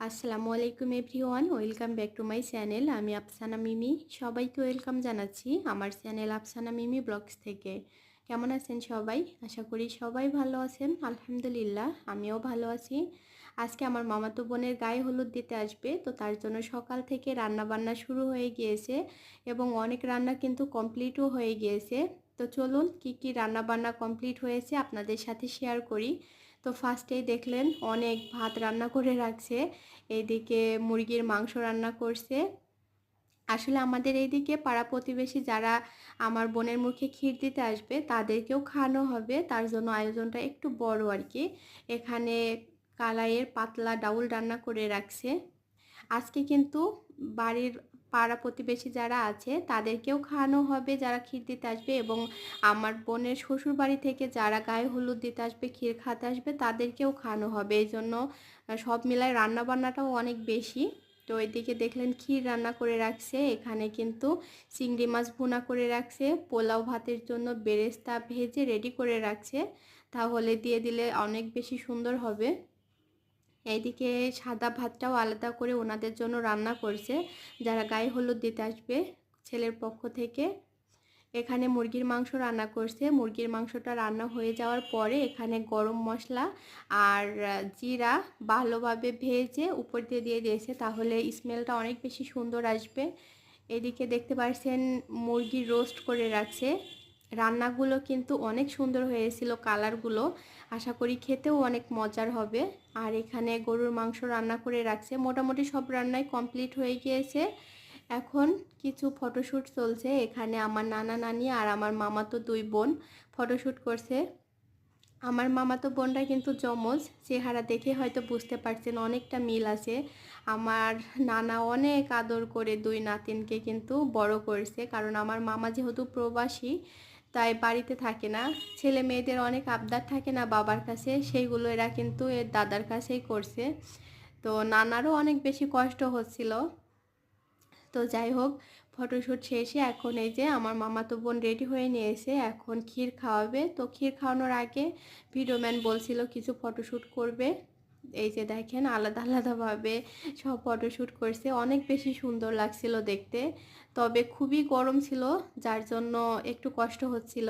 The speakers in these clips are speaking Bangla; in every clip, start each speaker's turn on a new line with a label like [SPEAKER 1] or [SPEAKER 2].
[SPEAKER 1] আসসালামু আলাইকুম everyone, welcome back to my channel. আমি আফসানা মিমি। সবাইকে ওয়েলকাম জানাচ্ছি আমার চ্যানেল আফসানা মিমি ব্লগস থেকে। কেমন আছেন সবাই? আশা করি সবাই ভালো আছেন। আলহামদুলিল্লাহ, আমিও ভালো আছি। আজকে আমার মামাতো বোনের গায়ে হলুদ দিতে আসবে, তো তার জন্য সকাল থেকে রান্না বান্না শুরু হয়ে গিয়েছে এবং অনেক রান্না কিন্তু কমপ্লিটও হয়ে গিয়েছে। তো চলুন কি কি রান্না বান্না কমপ্লিট হয়েছে আপনাদের সাথে শেয়ার করি। তো ফার্স্টেই দেখলেন অনেক ভাত রান্না করে রাখছে এইদিকে মুরগির মাংস রান্না করছে। আসলে আমাদের এইদিকে পাড়া প্রতিবেশী যারা আমার বোনের মুখে ক্ষীর দিতে আসবে, তাদেরকেও খাওয়ানো হবে। তার জন্য আয়োজনটা একটু বড় আর কি এখানে কালাইয়ের পাতলা ডাউল রান্না করে রাখছে। আজকে কিন্তু বাড়ির পাড়া প্রতিবেশী যারা আছে, তাদেরকেও খাওয়ানো হবে, যারা ক্ষীর দিতে আসবে এবং আমার বোনের শ্বশুর বাড়ি থেকে যারা গায়ে হলুদ দিতে আসবে, ক্ষীর খাতে আসবে, তাদেরকেও খাওয়ানো হবে। এই জন্য সব মিলায় রান্নাবান্নাটাও অনেক বেশি। তো ওইদিকে দেখলেন ক্ষীর রান্না করে রাখছে, এখানে কিন্তু চিংড়ি মাছ ভুনা করে রাখছে, পোলাও ভাতের জন্য বেরেস্তা ভেজে রেডি করে রাখছে। তাহলে দিয়ে দিলে অনেক বেশি সুন্দর হবে। এইদিকে সাদা ভাতটাও আলাদা করে ওনাদের জন্য রান্না করছে। যারা গায়ে হলুদ দিতে আসবে, ছেলের পক্ষ থেকে। এখানে মুরগির মাংস রান্না করছে। মুরগির মাংসটা রান্না হয়ে যাওয়ার পরে এখানে গরম মশলা আর জিরা ভালোভাবে ভেজে উপর দিয়ে দিয়ে দিয়েছে, তাহলে স্মেলটা অনেক বেশি সুন্দর আসবে। এদিকে দেখতে পাচ্ছেন মুরগির রোস্ট করে রাখছে। রান্নাগুলো কিন্তু অনেক সুন্দর হয়েছিল, কালারগুলো। আশা করি খেতেও অনেক মজার হবে। আর এখানে গরুর মাংস রান্না করে রাখছে। মোটামুটি সব রান্নাই কমপ্লিট হয়ে গিয়েছে। এখন কিছু ফটোশ্যুট চলছে। এখানে আমার নানা নানি আর আমার মামাতো দুই বোন ফটোশ্যুট করছে। আমার মামাতো বোনরা কিন্তু যমজ। চেহারা দেখে হয়তো বুঝতে পারছেন অনেকটা মিল আছে। আমার নানা অনেক আদর করে দুই নাতিনকে কিন্তু বড় করছে। কারণ আমার মামা যেহেতু প্রবাসী তাই বাড়িতে থাকে না। ছেলে মেয়েদের অনেক আবদার থাকে না বাবার কাছে, সেইগুলো এরা কিন্তু এর দাদার কাছেই করছে। তো নানারও অনেক বেশি কষ্ট হচ্ছিল। তো যাই হোক ফটোশ্যুট শেষে এখন এই যে আমার মামা তো বোন রেডি হয়ে নিয়েছে, এখন ক্ষীর খাওয়াবে। তো ক্ষীর খাওয়ানোর আগে ভিডিওম্যান বলছিল কিছু ফটোশ্যুট করবে। এই যে দেখেন আলাদা আলাদাভাবে সব ফটোশ্যুট করছে। অনেক বেশি সুন্দর লাগছিল দেখতে। তবে খুবই গরম ছিল, যার জন্য একটু কষ্ট হচ্ছিল।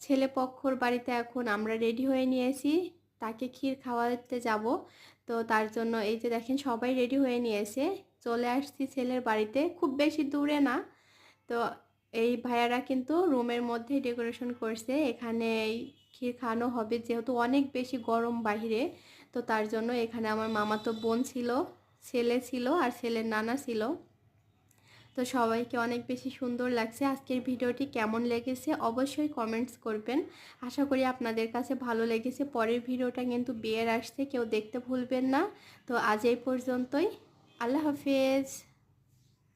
[SPEAKER 1] ছেলে পক্ষর বাড়িতে এখন আমরা রেডি হয়ে নিয়েছি। তাকে ক্ষীর খাওয়াতে যাব। তো তার জন্য এই যে দেখেন সবাই রেডি হয়ে নিয়েছে। চলে আসছি ছেলের বাড়িতে। খুব বেশি দূরে না। তো এই ভাইয়ারা কিন্তু রুমের মধ্যে ডেকোরেশন করছে। এখানে এই ক্ষীর খাওয়ানো হবে যেহেতু অনেক বেশি গরম বাহিরে। তো তার জন্য এখানে আমার মামাতো বোন ছিল, ছেলে ছিল আর ছেলের নানা ছিল। তো সবাইকে অনেক বেশি সুন্দর লাগছে। আজকের ভিডিওটি কেমন লেগেছে অবশ্যই কমেন্টস করবেন। আশা করি আপনাদের কাছে ভালো লেগেছে। পরের ভিডিওটা কিন্তু বিয়ের আসছে, কেউ দেখতে ভুলবেন না। তো আজ এই পর্যন্তই। আল্লাহ হাফেজ।